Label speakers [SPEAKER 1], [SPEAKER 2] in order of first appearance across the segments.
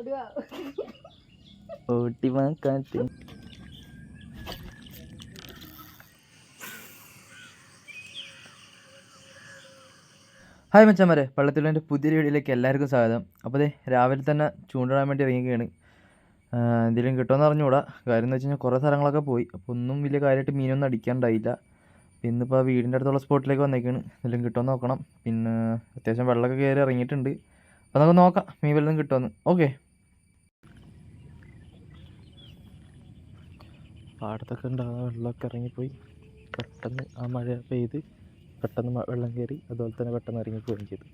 [SPEAKER 1] ഓടുവാ
[SPEAKER 2] ഓട്ടി വാക്കാത്തി hi മച്ചന്മാരെ. പള്ളത്തിലെ പുതിയ വീഡിയോയിലേക്ക് എല്ലാവർക്കും സ്വാഗതം. അപ്പോൾ അതെ രാവിലെ തന്നെ ചൂണ്ടിടാൻ വേണ്ടി ഇറങ്ങിക്കുകയാണ് എന്തെങ്കിലും കിട്ടുമെന്ന് അറിഞ്ഞുകൂടാ. കാര്യം എന്ന് വെച്ച് കഴിഞ്ഞാൽ കുറേ സ്ഥലങ്ങളൊക്കെ പോയി. അപ്പോൾ ഒന്നും വലിയ കാര്യമായിട്ട് മീനൊന്നും അടിക്കാണ്ടായില്ല. ഇന്നിപ്പോൾ വീടിന്റെ അടുത്തുള്ള സ്പോട്ടിലേക്ക് വന്നേക്കാണ്. എന്തെങ്കിലും കിട്ടുമെന്ന് നോക്കണം. പിന്നെ അത്യാവശ്യം വെള്ളമൊക്കെ കയറി ഇറങ്ങിയിട്ടുണ്ട്. അപ്പോൾ നമുക്ക് നോക്കാം മീൻ വല്ലതും കിട്ടുമെന്ന്. ഓക്കെ. പാടത്തൊക്കെ ഉണ്ടാകുന്ന വെള്ളമൊക്കെ ഇറങ്ങിപ്പോയി. പെട്ടെന്ന് ആ മഴ പെയ്ത് പെട്ടെന്ന് വെള്ളം കയറി അതുപോലെ തന്നെ പെട്ടെന്ന് ഇറങ്ങിപ്പോവുകയും ചെയ്തു.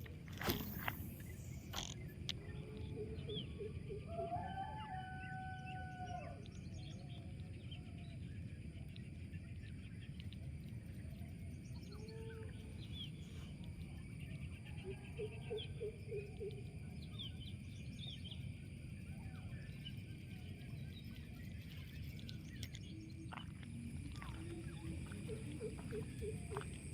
[SPEAKER 2] Thank you.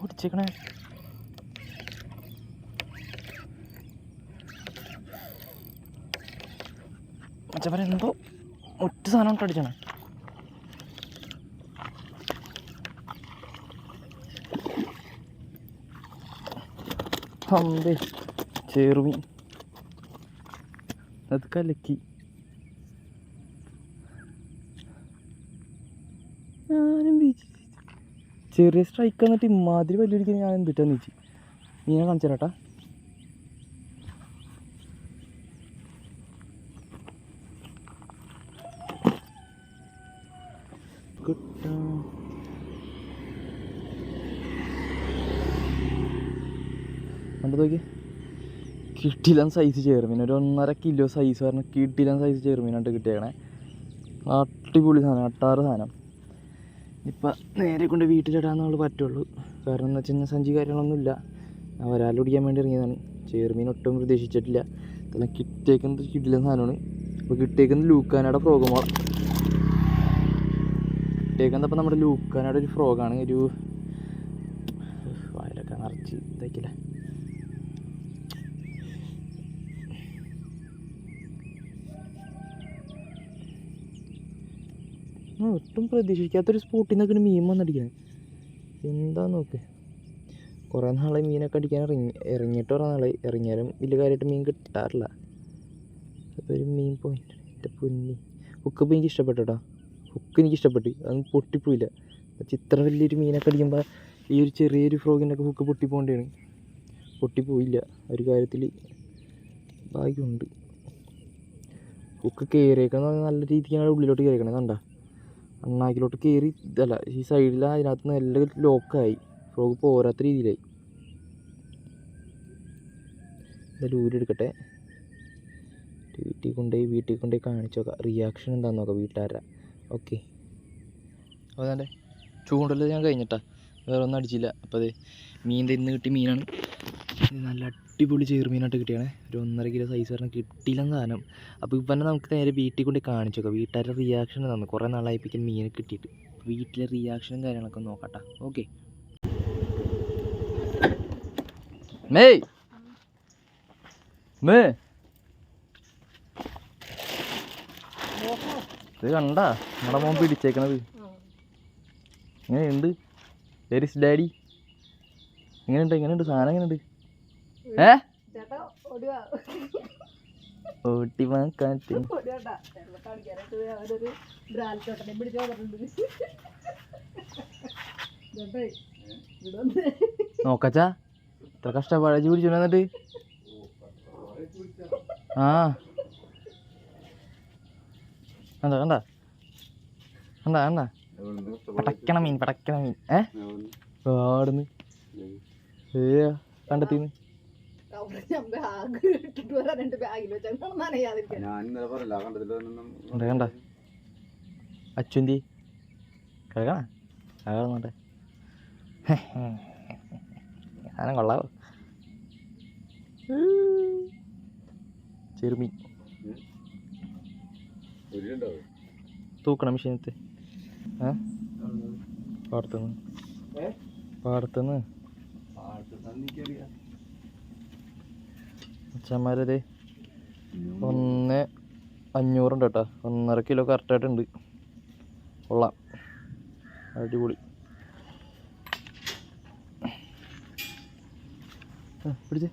[SPEAKER 2] പിടിച്ചേക്കണേ മച്ചവരെ എന്തോ ഒറ്റ സാധനം ഇട്ട് അടിച്ചണേ അമ്പേ ചേറുമീൻ. അത് കലക്കി. ചെറിയ സ്ട്രൈക്ക് എന്നിട്ട് ഇമാതിരി വലിയ ഞാൻ എന്തിട്ടാന്ന് വെച്ചു നീ ഞാൻ കാണിച്ചു തരാട്ടാ. കിട്ടാ കണ്ടു നോക്കി കിട്ടിയില്ല സൈസ് ചേർമീൻ ഒരു ഒന്നര കിലോ സൈസ് പറഞ്ഞ് കിട്ടിയില്ല സൈസ് ചേർമീനായിട്ട് കിട്ടിയേക്കണേ. അടിപൊളി സാധനം അട്ടാറ് സാധനം. ഇപ്പം നേരെ കൊണ്ട് നമ്മൾ പറ്റുള്ളൂ. കാരണം എന്ന് വെച്ച് കഴിഞ്ഞാൽ സഞ്ചി കാര്യങ്ങളൊന്നുമില്ല ഞാൻ വേണ്ടി ഇറങ്ങിയതാണ്. ചേർമീൻ ഒട്ടും പ്രതീക്ഷിച്ചിട്ടില്ല കാരണം കിട്ടിയേക്കുന്നത് കിട്ടില്ല സാധനമാണ്. അപ്പോൾ കിട്ടിയേക്കുന്നത് ലൂക്കാനയുടെ ഫ്രോഗുമാണ് കിട്ടിയേക്കുന്നത് അപ്പോൾ നമ്മുടെ ലൂക്കാനയുടെ ഒരു ഫ്രോഗാണ് ഒരു ഒട്ടും പ്രതീക്ഷിക്കാത്തൊരു സ്പോട്ടിൽ നിന്നൊക്കെ മീൻ വന്നടിക്കാൻ എന്താ നോക്ക്. കുറേ നാളെ മീനൊക്കെ അടിക്കാൻ ഇറങ്ങി ഇറങ്ങിയിട്ട് കുറേ നാളെ ഇറങ്ങിയാലും വലിയ കാര്യമായിട്ട് മീൻ കിട്ടാറില്ല. അപ്പോൾ ഒരു മീൻ പോയിന്റ് എന്റെ പൊന്നി. ഇപ്പോൾ എനിക്ക് ഇഷ്ടപ്പെട്ടു കേട്ടോ ഹുക്ക് എനിക്ക് ഇഷ്ടപ്പെട്ടു. അതൊന്നും പൊട്ടിപ്പോയില്ല. ഇത്ര വലിയൊരു മീനൊക്കെ അടിക്കുമ്പോൾ ഈ ഒരു ചെറിയൊരു ഫ്രോഗിന്റെ ഒക്കെ ഹുക്ക് പൊട്ടിപ്പോകേണ്ടതാണ്. പൊട്ടിപ്പോയില്ല. ഒരു കാര്യത്തിൽ ഭാഗ്യമുണ്ട്. ഹുക്ക് കയറിയേക്കെന്ന് പറഞ്ഞാൽ നല്ല രീതിക്കാണ് ഉള്ളിലോട്ട് കയറിയേക്കണേ കണ്ട? അണ്ണാക്കിലോട്ട് കയറി ഇതല്ല ഈ സൈഡിൽ അതിനകത്ത് നിന്ന് എല്ലാം ലോക്കായി ഫ്രോഗ് പോരാത്ത രീതിയിലായി. എന്തായാലും ഊരെടുക്കട്ടെ വീട്ടിൽ കൊണ്ടുപോയി വീട്ടിൽ കൊണ്ടുപോയി കാണിച്ചു നോക്കാം. റിയാക്ഷൻ എന്താണെന്ന് നോക്കാം വീട്ടുകാരുടെ. ഓക്കെ അപ്പോൾ അതെ ചൂണ്ടൽ ഞാൻ കഴിഞ്ഞിട്ടാ. വേറെ ഒന്നും അടിച്ചില്ല. അപ്പോൾ അത് മീൻ ഇന്ന് കിട്ടി മീനാണ്. നല്ല അടിപൊളി ചെറുമീനായിട്ട് കിട്ടിയാണ്. ഒരു ഒന്നര കിലോ സൈസ് പറഞ്ഞാൽ കിട്ടിയില്ലെന്ന് സാധനം. അപ്പോൾ ഇവനെ നമുക്ക് നേരെ വീട്ടിൽ കൊണ്ട് കാണിച്ചു നോക്കാം. വീട്ടുകാരുടെ റിയാക്ഷൻ തന്നു കുറേ നാളായിപ്പിക്കും മീനെ കിട്ടിയിട്ട്. വീട്ടിലെ റിയാക്ഷനും കാര്യങ്ങളൊക്കെ നോക്കട്ടെ. ഓക്കെ മേയ് മേ. ഇത് കണ്ട? നമ്മുടെ മോൻ പിടിച്ചേക്കണത്. എങ്ങനെയുണ്ട് ഡാഡി എങ്ങനെയുണ്ട് എങ്ങനെയുണ്ട് സാധനം എങ്ങനെയുണ്ട് ഏ?
[SPEAKER 1] ചേട്ടാ ഓടിവാ.
[SPEAKER 2] ഓട്ടി കാറ്റ്
[SPEAKER 1] ഓടിയാട്ടാ ചേട്ടാ കാണിക്കാനായിട്ട് അവരൊരു ബ്രാൽ ചേട്ടനെ പിടിച്ച് വന്നിട്ടുണ്ട് ചേട്ടേ
[SPEAKER 2] നോക്കച്ചാ. ഇത്ര കഷ്ടപ്പാടച്ച് പിടിച്ചു എന്നിട്ട് ആ. കണ്ട കണ്ട? കണ്ട കണ്ട? പടക്കണ മീൻ പടക്കണ മീൻ. ഏ? ആടുന്ന് ഏ കണ്ടെത്തിന്ന്.
[SPEAKER 1] ബാഗ് ഇട്ടിട്ട് ബാഗിൽ വെച്ചാൽ നനയാതിരിക്കാൻ
[SPEAKER 3] ഞാൻ ഇന്നലെ പറയില്ല കണ്ടതിലൊന്നും
[SPEAKER 2] കണ്ട കണ്ട അച്ചുന്തി കിടക്കണ അകന്നോട്ടെ സാധനം കൊള്ളാവോ? ചെറുമീൻ. തൂക്കണം മെഷീനത്ത് ഏ? പാടത്തുനിന്ന്. പാടത്തുനിന്ന്. അച്ഛന്മാരത് ഒന്ന് അഞ്ഞൂറുണ്ട് കേട്ടോ. ഒന്നര കിലോ കറക്റ്റായിട്ടുണ്ട് കൊള്ളാം. അടിപൊളി. പിടിച്ചേ.